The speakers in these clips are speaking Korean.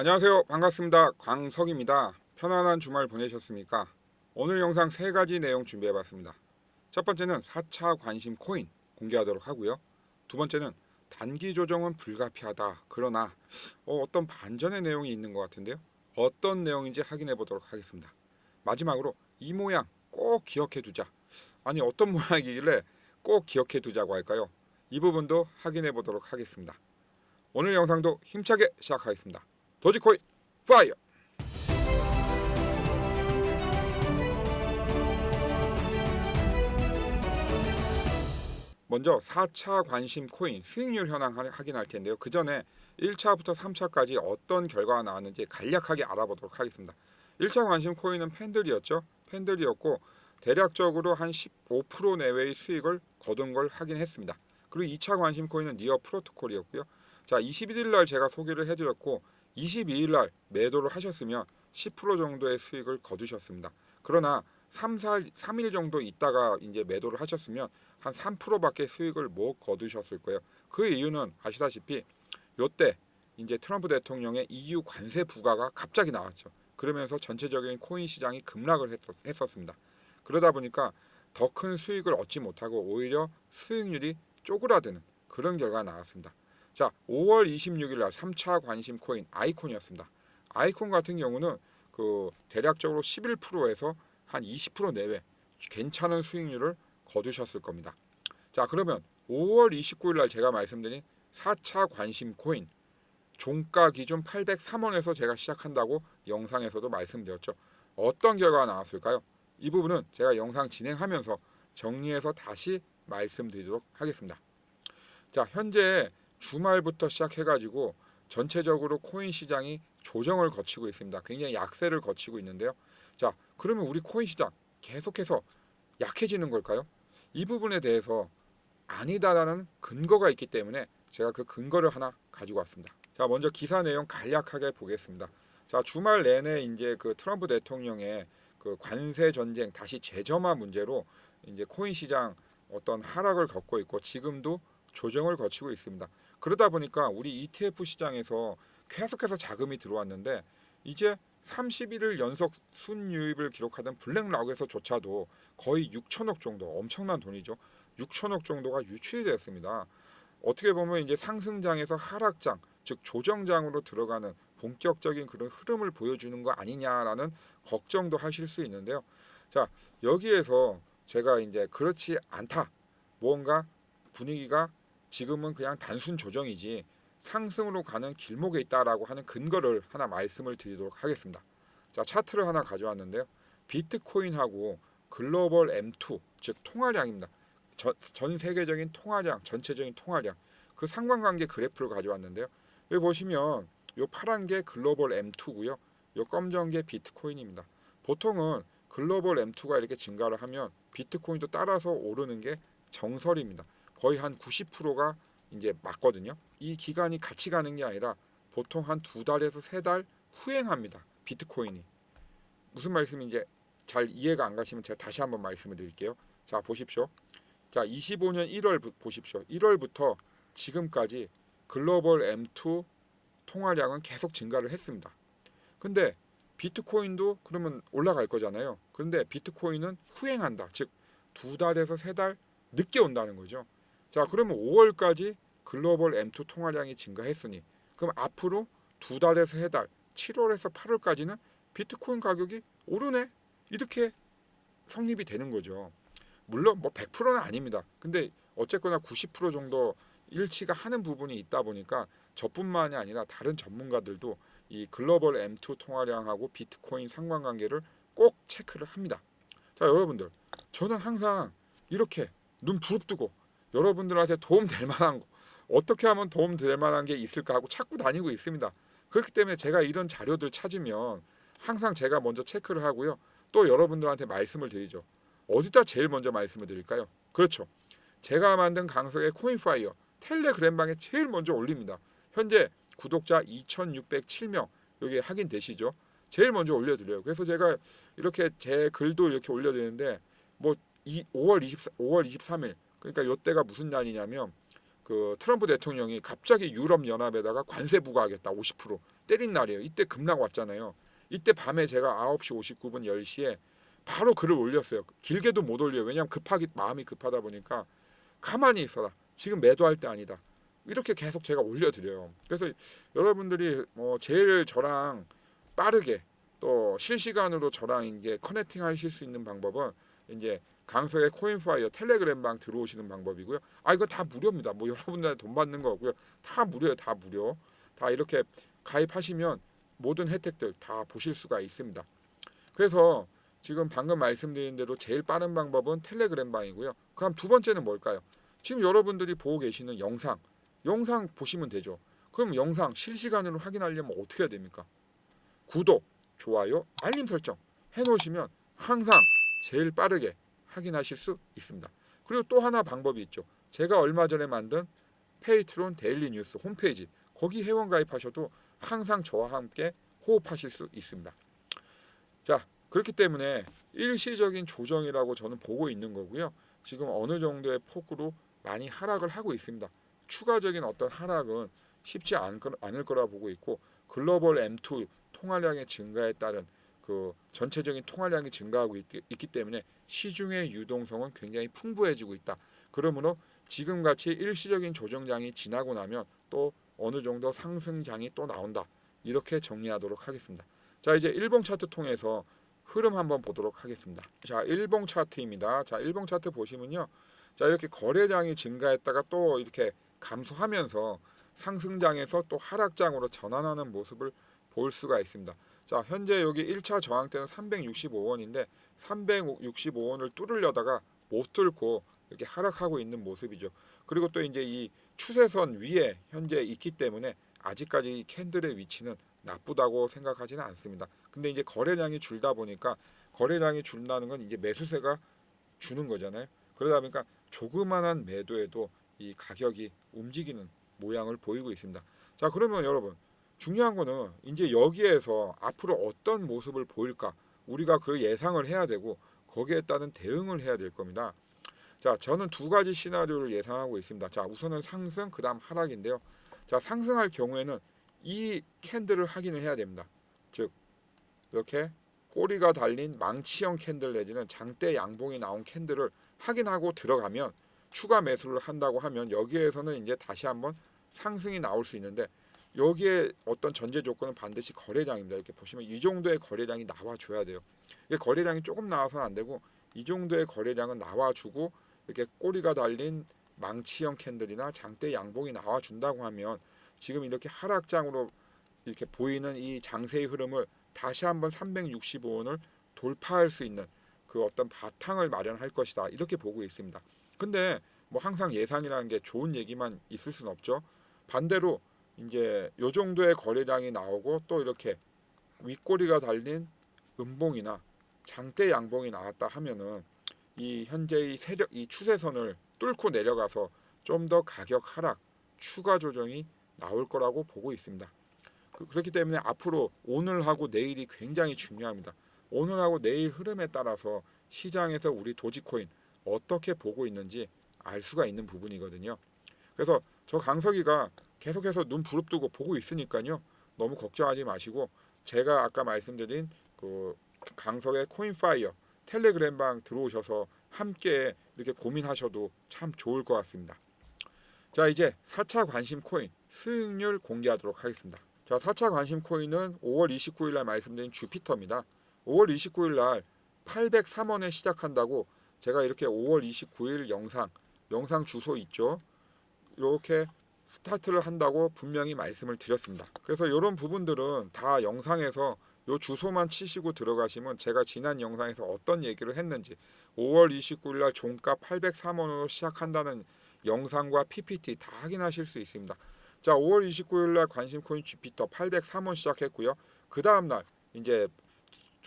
안녕하세요. 반갑습니다. 광석입니다. 편안한 주말 보내셨습니까? 오늘 영상 세 가지 내용 준비해 봤습니다. 첫 번째는 4차 관심 코인 공개하도록 하고요. 두 번째는 단기 조정은 불가피하다. 그러나 어, 떤 반전의 내용이 있는 것 같은데요. 어떤 내용인지 확인해 보도록 하겠습니다. 마지막으로 이 모양 꼭 기억해 두자. 아니 어떤 모양이길래 꼭 기억해 두자고 할까요? 이 부분도 확인해 보도록 하겠습니다. 오늘 영상도 힘차게 시작하겠습니다. 도지코인 파이어! 먼저 4차 관심 코인 수익률 현황 하- 확인할 텐데요. 그 전에 1차부터 3차까지 어떤 결과가 나왔는지 간략하게 알아보도록 하겠습니다. 1차 관심 코인은 팬들이었죠. 팬들이었고 대략적으로 한 15% 내외의 수익을 거둔 걸 확인했습니다. 그리고 2차 관심 코인은 니어 프로토콜이었고요. 자, 21일 날 제가 소개를 해드렸고 22일 날 매도를 하셨으면 10% 정도의 수익을 거두셨습니다. 그러나 3, 4, 3일 정도 있다가 이제 매도를 하셨으면 한 3%밖에 수익을 못 거두셨을 거예요. 그 이유는 아시다시피 요때 이제 트럼프 대통령의 EU 관세 부과가 갑자기 나왔죠. 그러면서 전체적인 코인 시장이 급락을 했었, 했었습니다. 그러다 보니까 더 큰 수익을 얻지 못하고 오히려 수익률이 쪼그라드는 그런 결과가 나왔습니다. 자, 5월 26일 날 3차 관심 코인 아이콘이었습니다. 아이콘 같은 경우는 그 대략적으로 11%에서 한 20% 내외 괜찮은 수익률을 거두셨을 겁니다. 자, 그러면 5월 29일 날 제가 말씀드린 4차 관심 코인 종가 기준 803원에서 제가 시작한다고 영상에서도 말씀드렸죠. 어떤 결과가 나왔을까요? 이 부분은 제가 영상 진행하면서 정리해서 다시 말씀드리도록 하겠습니다. 자, 현재 주말부터 시작해가지고 전체적으로 코인 시장이 조정을 거치고 있습니다. 굉장히 약세를 거치고 있는데요. 자, 그러면 우리 코인 시장 계속해서 약해지는 걸까요? 이 부분에 대해서 아니다라는 근거가 있기 때문에 제가 그 근거를 하나 가지고 왔습니다. 자, 먼저 기사 내용 간략하게 보겠습니다. 자, 주말 내내 이제 그 트럼프 대통령의 그 관세 전쟁 다시 재점화 문제로 이제 코인 시장 어떤 하락을 겪고 있고 지금도 조정을 거치고 있습니다. 그러다 보니까 우리 ETF 시장에서 계속해서 자금이 들어왔는데 이제 31일 연속 순유입을 기록하던 블랙락에서조차도 거의 6천억 정도 엄청난 돈이죠. 6천억 정도가 유출이 되었습니다. 어떻게 보면 이제 상승장에서 하락장, 즉 조정장으로 들어가는 본격적인 그런 흐름을 보여주는 거 아니냐라는 걱정도 하실 수 있는데요. 자, 여기에서 제가 이제 그렇지 않다. 뭔가 분위기가 지금은 그냥 단순 조정이지 상승으로 가는 길목에 있다라고 하는 근거를 하나 말씀을 드리도록 하겠습니다. 자, 차트를 하나 가져왔는데요. 비트코인하고 글로벌 M2, 즉 통화량입니다. 전, 전 세계적인 통화량, 전체적인 통화량 그 상관관계 그래프를 가져왔는데요. 여기 보시면 요 파란 게 글로벌 M2고요. 요 검정 게 비트코인입니다. 보통은 글로벌 M2가 이렇게 증가를 하면 비트코인도 따라서 오르는 게 정설입니다. 거의 한 90%가 이제 맞거든요. 이 기간이 같이 가는 게 아니라 보통 한 두 달에서 세 달 후행합니다. 비트코인이 무슨 말씀인지 잘 이해가 안 가시면 제가 다시 한번 말씀을 드릴게요. 자 보십시오. 자 25년 1월 부, 보십시오. 1월부터 지금까지 글로벌 M2 통화량은 계속 증가를 했습니다. 근데 비트코인도 그러면 올라갈 거잖아요. 그런데 비트코인은 후행한다. 즉 두 달에서 세 달 늦게 온다는 거죠. 자, 그러면 5월까지 글로벌 M2 통화량이 증가했으니 그럼 앞으로 두 달에서 세 달, 7월에서 8월까지는 비트코인 가격이 오르네. 이렇게 성립이 되는 거죠. 물론 뭐 100%는 아닙니다. 근데 어쨌거나 90% 정도 일치가 하는 부분이 있다 보니까 저뿐만이 아니라 다른 전문가들도 이 글로벌 M2 통화량하고 비트코인 상관관계를 꼭 체크를 합니다. 자, 여러분들. 저는 항상 이렇게 눈 부릅뜨고 여러분들한테 도움 될 만한 거 어떻게 하면 도움 될 만한 게 있을까 하고 찾고 다니고 있습니다. 그렇기 때문에 제가 이런 자료들 찾으면 항상 제가 먼저 체크를 하고요. 또 여러분들한테 말씀을 드리죠. 어디다 제일 먼저 말씀을 드릴까요? 그렇죠. 제가 만든 강석의 코인파이어 텔레그램방에 제일 먼저 올립니다. 현재 구독자 2,607명 여기 확인되시죠? 제일 먼저 올려드려요. 그래서 제가 이렇게 제 글도 이렇게 올려드리는데 뭐이 5월 24, 5월 23일 그러니까 이때가 무슨 날이냐면 그 트럼프 대통령이 갑자기 유럽 연합에다가 관세 부과하겠다 50% 때린 날이에요. 이때 급락 왔잖아요. 이때 밤에 제가 9시 59분 10시에 바로 글을 올렸어요. 길게도 못 올려요. 왜냐하면 급하기 마음이 급하다 보니까 가만히 있어라. 지금 매도할 때 아니다. 이렇게 계속 제가 올려드려요. 그래서 여러분들이 뭐 제일 저랑 빠르게 또 실시간으로 저랑 이제 커넥팅 하실 수 있는 방법은 이제 강석의 코인파이어 텔레그램 방 들어오시는 방법이고요. 아 이거 다 무료입니다. 뭐 여러분들 돈 받는 거고요. 다 무료예요. 다 무료. 다 이렇게 가입하시면 모든 혜택들 다 보실 수가 있습니다. 그래서 지금 방금 말씀드린 대로 제일 빠른 방법은 텔레그램 방이고요. 그럼 두 번째는 뭘까요? 지금 여러분들이 보고 계시는 영상, 영상 보시면 되죠. 그럼 영상 실시간으로 확인하려면 어떻게 해야 됩니까? 구독, 좋아요, 알림 설정 해놓으시면 항상 제일 빠르게 확인하실 수 있습니다. 그리고 또 하나 방법이 있죠. 제가 얼마 전에 만든 페이트론 데일리 뉴스 홈페이지 거기 회원 가입하셔도 항상 저와 함께 호흡하실 수 있습니다. 자 그렇기 때문에 일시적인 조정이라고 저는 보고 있는 거고요. 지금 어느 정도의 폭으로 많이 하락을 하고 있습니다. 추가적인 어떤 하락은 쉽지 않, 않을 거라 보고 있고 글로벌 M2 통화량의 증가에 따른 그 전체적인 통화량이 증가하고 있, 있기 때문에 시중의 유동성은 굉장히 풍부해지고 있다. 그러므로 지금 같이 일시적인 조정장이 지나고 나면 또 어느 정도 상승장이 또 나온다. 이렇게 정리하도록 하겠습니다. 자 이제 일봉 차트 통해서 흐름 한번 보도록 하겠습니다. 자 일봉 차트입니다. 자 일봉 차트 보시면요. 자 이렇게 거래량이 증가했다가 또 이렇게 감소하면서 상승장에서 또 하락장으로 전환하는 모습을 볼 수가 있습니다. 자 현재 여기 1차 저항대는 365원인데 365원을 뚫으려다가 못 뚫고 이렇게 하락하고 있는 모습이죠. 그리고 또 이제 이 추세선 위에 현재 있기 때문에 아직까지 이 캔들의 위치는 나쁘다고 생각하지는 않습니다. 근데 이제 거래량이 줄다 보니까 거래량이 줄다는 건 이제 매수세가 주는 거잖아요. 그러다 보니까 조그만한 매도에도 이 가격이 움직이는 모양을 보이고 있습니다. 자, 그러면 여러분 중요한 거는 이제 여기에서 앞으로 어떤 모습을 보일까 우리가 그 예상을 해야 되고 거기에 따른 대응을 해야 될 겁니다. 자, 저는 두 가지 시나리오를 예상하고 있습니다. 자, 우선은 상승, 그다음 하락인데요. 자, 상승할 경우에는 이 캔들을 확인을 해야 됩니다. 즉 이렇게 꼬리가 달린 망치형 캔들 내지는 장대 양봉이 나온 캔들을 확인하고 들어가면 추가 매수를 한다고 하면 여기에서는 이제 다시 한번 상승이 나올 수 있는데 여기에 어떤 전제 조건은 반드시 거래량입니다. 이렇게 보시면 이 정도의 거래량이 나와 줘야 돼요. 이게 거래량이 조금 나와서는 안 되고 이 정도의 거래량은 나와 주고 이렇게 꼬리가 달린 망치형 캔들이나 장대 양봉이 나와 준다고 하면 지금 이렇게 하락장으로 이렇게 보이는 이 장세의 흐름을 다시 한번 365원을 돌파할 수 있는 그 어떤 바탕을 마련할 것이다 이렇게 보고 있습니다. 근데 뭐 항상 예상이라는 게 좋은 얘기만 있을 수는 없죠. 반대로 이제 요 정도의 거래량이 나오고 또 이렇게 윗꼬리가 달린 음봉이나 장대 양봉이 나왔다 하면은 이 현재의 세력 이 추세선을 뚫고 내려가서 좀 더 가격 하락 추가 조정이 나올 거라고 보고 있습니다. 그- 그렇기 때문에 앞으로 오늘하고 내일이 굉장히 중요합니다. 오늘하고 내일 흐름에 따라서 시장에서 우리 도지코인 어떻게 보고 있는지 알 수가 있는 부분이거든요. 그래서 저 강석이가 계속해서 눈 부릅뜨고 보고 있으니까요. 너무 걱정하지 마시고 제가 아까 말씀드린 그 강석의 코인파이어 텔레그램 방 들어오셔서 함께 이렇게 고민하셔도 참 좋을 것 같습니다. 자 이제 4차 관심 코인 수익률 공개하도록 하겠습니다. 자 4차 관심 코인은 5월 29일 날 말씀드린 주피터입니다. 5월 29일 날 803원에 시작한다고 제가 이렇게 5월 29일 영상 영상 주소 있죠. 이렇게 스타트를 한다고 분명히 말씀을 드렸습니다. 그래서 이런 부분들은 다 영상에서 요 주소만 치시고 들어가시면 제가 지난 영상에서 어떤 얘기를 했는지 5월 29일 날 종가 803원으로 시작한다는 영상과 PPT 다 확인하실 수 있습니다. 자, 5월 29일 날 관심 코인 주피터 803원 시작했고요. 그 다음 날 이제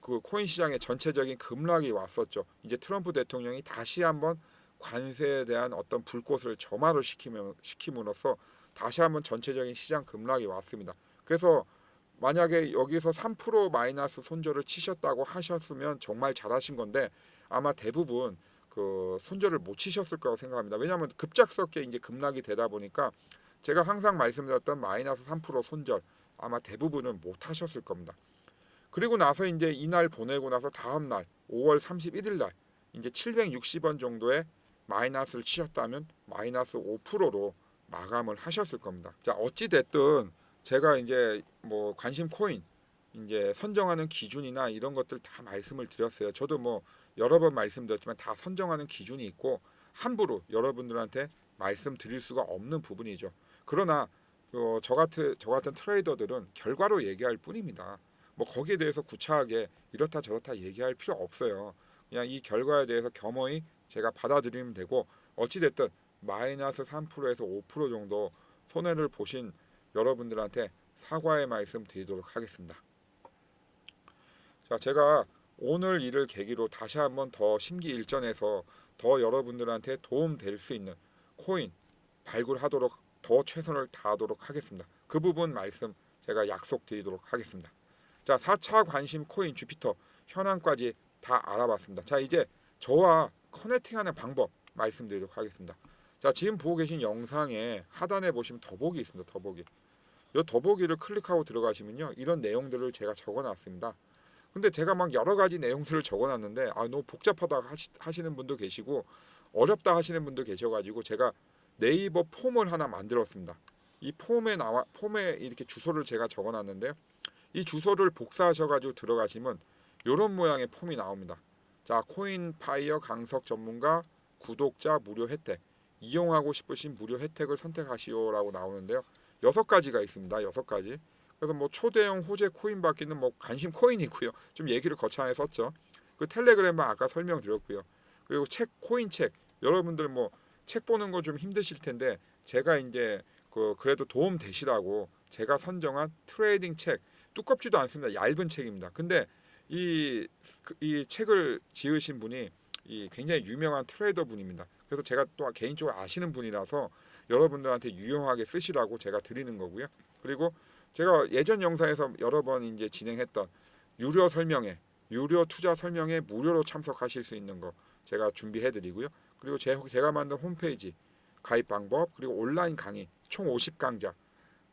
그 코인 시장의 전체적인 급락이 왔었죠. 이제 트럼프 대통령이 다시 한번 관세에 대한 어떤 불꽃을 점화를 시키면 시킴으로써 다시 한번 전체적인 시장 급락이 왔습니다. 그래서 만약에 여기서 3% 마이너스 손절을 치셨다고 하셨으면 정말 잘하신 건데 아마 대부분 그 손절을 못 치셨을 거라고 생각합니다. 왜냐하면 급작스럽게 이제 급락이 되다 보니까 제가 항상 말씀드렸던 마이너스 3% 손절 아마 대부분은 못 하셨을 겁니다. 그리고 나서 이제 이날 보내고 나서 다음 날 5월 31일 날 이제 760원 정도의 마이너스를 치셨다면 마이너스 5%로 마감을 하셨을 겁니다. 자, 어찌 됐든 제가 이제 뭐 관심 코인 이제 선정하는 기준이나 이런 것들 다 말씀을 드렸어요. 저도 뭐 여러 번 말씀드렸지만 다 선정하는 기준이 있고 함부로 여러분들한테 말씀드릴 수가 없는 부분이죠. 그러나 어, 저 같은 저 같은 트레이더들은 결과로 얘기할 뿐입니다. 뭐 거기에 대해서 구차하게 이렇다 저렇다 얘기할 필요 없어요. 그냥 이 결과에 대해서 겸허히 제가 받아들이면 되고 어찌 됐든 마이너스 3%에서 5% 정도 손해를 보신 여러분들한테 사과의 말씀 드리도록 하겠습니다. 자, 제가 오늘 일을 계기로 다시 한번 더 심기 일전해서 더 여러분들한테 도움 될 수 있는 코인 발굴하도록 더 최선을 다하도록 하겠습니다. 그 부분 말씀 제가 약속드리도록 하겠습니다. 자, 4차 관심 코인 주피터 현황까지 다 알아봤습니다. 자, 이제 저와 커넥팅하는 방법 말씀드리도록 하겠습니다. 자, 지금 보고 계신 영상에 하단에 보시면 더보기 있습니다. 더보기. 이 더보기를 클릭하고 들어가시면요. 이런 내용들을 제가 적어 놨습니다. 근데 제가 막 여러 가지 내용들을 적어 놨는데 아, 너무 복잡하다 하시, 하시는 분도 계시고 어렵다 하시는 분도 계셔 가지고 제가 네이버 폼을 하나 만들었습니다. 이 폼에 나와 폼에 이렇게 주소를 제가 적어 놨는데요. 이 주소를 복사하셔 가지고 들어가시면 이런 모양의 폼이 나옵니다. 자, 코인 파이어 강석 전문가 구독자 무료 혜택 이용하고 싶으신 무료 혜택을 선택하시오라고 나오는데요. 여섯 가지가 있습니다. 여섯 가지. 그래서 뭐 초대형 호재 코인 받기는 뭐 관심 코인이고요. 좀 얘기를 거창하게 썼죠. 그 텔레그램만 아까 설명드렸고요. 그리고 책 코인 책 여러분들 뭐 책 보는 거 좀 힘드실 텐데 제가 이제 그 그래도 도움 되시라고 제가 선정한 트레이딩 책 두껍지도 않습니다. 얇은 책입니다. 근데 이, 그- 이 책을 지으신 분이 이 굉장히 유명한 트레이더 분입니다. 그래서 제가 또 개인적으로 아시는 분이라서 여러분들한테 유용하게 쓰시라고 제가 드리는 거고요. 그리고 제가 예전 영상에서 여러 번 이제 진행했던 유료 설명회, 유료 투자 설명회 무료로 참석하실 수 있는 거 제가 준비해 드리고요. 그리고 제, 제가 만든 홈페이지 가입 방법 그리고 온라인 강의 총 50강좌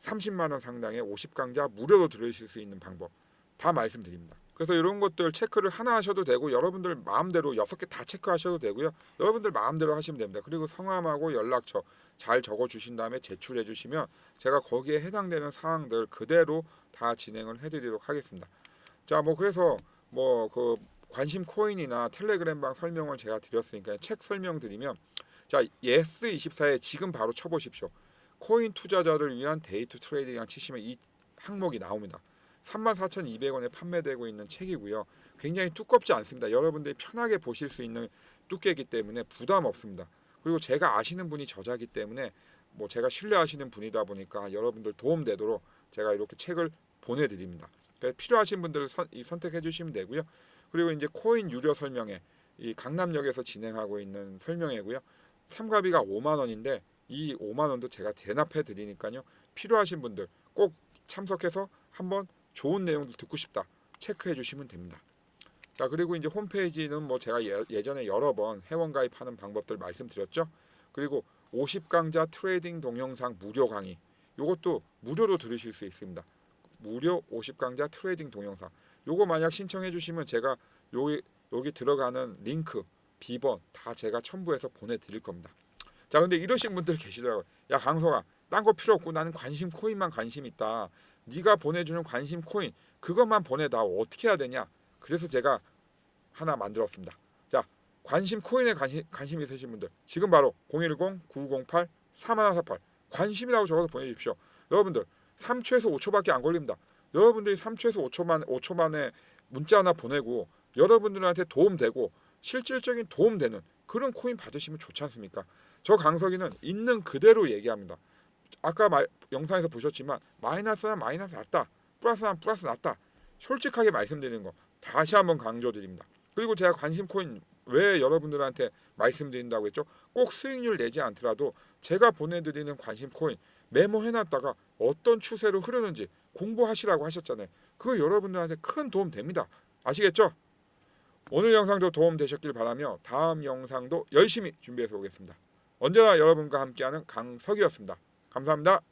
30만 원 상당의 50강좌 무료로 들으실 수 있는 방법 다 말씀드립니다. 그래서 이런 것들 체크를 하나 하셔도 되고 여러분들 마음대로 여섯 개 다 체크하셔도 되고요. 여러분들 마음대로 하시면 됩니다. 그리고 성함하고 연락처 잘 적어 주신 다음에 제출해 주시면 제가 거기에 해당되는 사항들 그대로 다 진행을 해 드리도록 하겠습니다. 자, 뭐 그래서 뭐 그 관심 코인이나 텔레그램방 설명을 제가 드렸으니까 책 설명 드리면 자, 예스 24에 지금 바로 쳐 보십시오. 코인 투자자를 위한 데이트 트레이딩을 치시면 이 항목이 나옵니다. 34,200원에 판매되고 있는 책이고요. 굉장히 두껍지 않습니다. 여러분들이 편하게 보실 수 있는 두께이기 때문에 부담 없습니다. 그리고 제가 아시는 분이 저자기 때문에 뭐 제가 신뢰하시는 분이다 보니까 여러분들 도움 되도록 제가 이렇게 책을 보내드립니다. 필요하신 분들을 선, 이 선택해 주시면 되고요. 그리고 이제 코인 유료 설명회 이 강남역에서 진행하고 있는 설명회고요. 참가비가 5만 원인데 이 5만 원도 제가 대납해 드리니까요. 필요하신 분들 꼭 참석해서 한번 좋은 내용들 듣고 싶다 체크해 주시면 됩니다. 자 그리고 이제 홈페이지는 뭐 제가 예, 예전에 여러 번 회원 가입하는 방법들 말씀드렸죠. 그리고 50강자 트레이딩 동영상 무료 강의 요것도 무료로 들으실 수 있습니다. 무료 50강자 트레이딩 동영상 요거 만약 신청해 주시면 제가 여기 여기 들어가는 링크 비번 다 제가 첨부해서 보내 드릴 겁니다. 자 근데 이러신 분들 계시더라고요. 야 강석아 딴거 필요 없고 나는 관심 코인만 관심 있다. 네가 보내주는 관심 코인 그것만 보내다 어떻게 해야 되냐? 그래서 제가 하나 만들었습니다. 자 관심 코인에 관심, 관심 있으신 분들 지금 바로 010-9908-3148 관심이라고 적어서 보내주십시오. 여러분들 3초에서 5초밖에 안 걸립니다. 여러분들이 3초에서 5초만 5초 만에 문자 하나 보내고 여러분들한테 도움되고 실질적인 도움되는 그런 코인 받으시면 좋지 않습니까? 저 강석이는 있는 그대로 얘기합니다. 아까 말, 영상에서 보셨지만 마이너스는 마이너스 났다. 플러스는 플러스 났다. 솔직하게 말씀드리는 거 다시 한번 강조드립니다. 그리고 제가 관심 코인 왜 여러분들한테 말씀드린다고 했죠? 꼭 수익률 내지 않더라도 제가 보내드리는 관심 코인 메모해놨다가 어떤 추세로 흐르는지 공부하시라고 하셨잖아요. 그거 여러분들한테 큰 도움 됩니다. 아시겠죠? 오늘 영상도 도움 되셨길 바라며 다음 영상도 열심히 준비해서 오겠습니다. 언제나 여러분과 함께하는 강석이었습니다. 감사합니다.